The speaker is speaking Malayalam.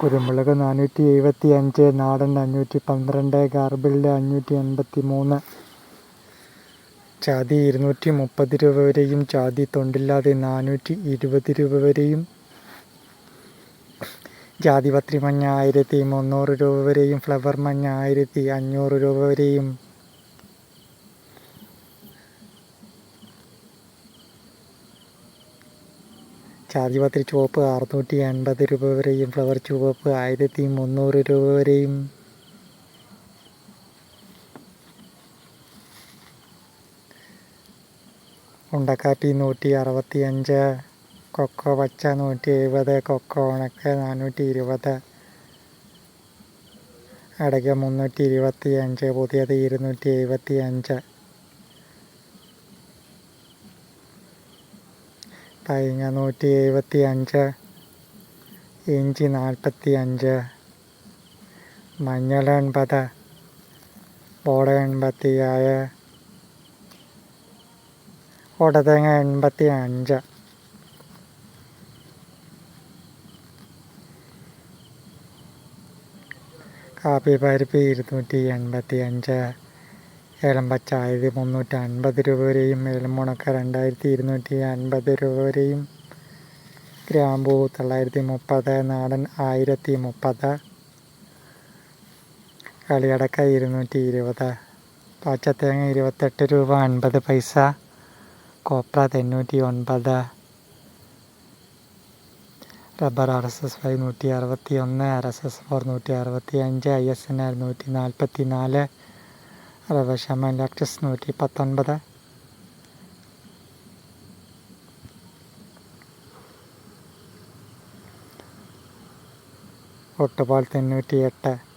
കുരുമുളക് നാനൂറ്റി എഴുപത്തി അഞ്ച് നാടൻ അഞ്ഞൂറ്റി പന്ത്രണ്ട് ഗാർബിൾഡ് അഞ്ഞൂറ്റി എൺപത്തി മൂന്ന് ചാതി ഇരുന്നൂറ്റി മുപ്പത് രൂപ വരെയും ചാതി തൊണ്ടില്ലാതെ നാനൂറ്റി ഇരുപത് രൂപ വരെയും. ജാതിപത്രി മഞ്ഞ ആയിരത്തി മുന്നൂറ് രൂപ വരെയും ഫ്ലവർ മഞ്ഞ ആയിരത്തി അഞ്ഞൂറ് രൂപ വരെയും. ജാതിപത്രി ചുവപ്പ് അറുന്നൂറ്റി എൺപത് രൂപ വരെയും ഫ്ലവർ ചുവപ്പ് ആയിരത്തി മുന്നൂറ് രൂപ വരെയും. ഉണ്ടക്കാപ്പി നൂറ്റി അറുപത്തി അഞ്ച് കൊക്കോ പച്ച നൂറ്റി എഴുപത് കൊക്കോ ഉണക്ക നാനൂറ്റി ഇരുപത് അടയ്ക്ക മുന്നൂറ്റി ഇരുപത്തി അഞ്ച് പുതിയത് ഇരുന്നൂറ്റി എഴുപത്തി അഞ്ച് തേങ്ങ നൂറ്റി എഴുപത്തി അഞ്ച് ഇഞ്ചി നാൽപ്പത്തി അഞ്ച് മഞ്ഞൾ എൺപത് ബോട എൺപത്തി ഏഴ് ഓടത്തേങ്ങ എൺപത്തി അഞ്ച് കാപ്പി പരിപ്പ് ഇരുന്നൂറ്റി എൺപത്തി അഞ്ച് ഏലം പച്ച ആയിരത്തി മുന്നൂറ്റി അൻപത് രൂപ വരെയും ഏലം മുണക്ക രണ്ടായിരത്തി ഇരുന്നൂറ്റി അൻപത് രൂപ വരെയും ഗ്രാമ്പൂ തൊള്ളായിരത്തി മുപ്പത് നാടൻ ആയിരത്തി മുപ്പത് കളിയടക്ക ഇരുന്നൂറ്റി ഇരുപത് പച്ചത്തേങ്ങ ഇരുപത്തെട്ട് രൂപ അൻപത് പൈസ കോപ്ര തൊണ്ണൂറ്റി ഒൻപത് rubber R S S five നൂറ്റി അറുപത്തി ഒന്ന് ആർ എസ് എസ് ഫോർ നൂറ്റി അറുപത്തി അഞ്ച് ഐ എസ് എൻ ആർ നൂറ്റി നാൽപ്പത്തി നാല് റവശമൻ ലാക്ടസ് നൂറ്റി പത്തൊൻപത്. ഒട്ടുപാൽ തൊണ്ണൂറ്റി എട്ട്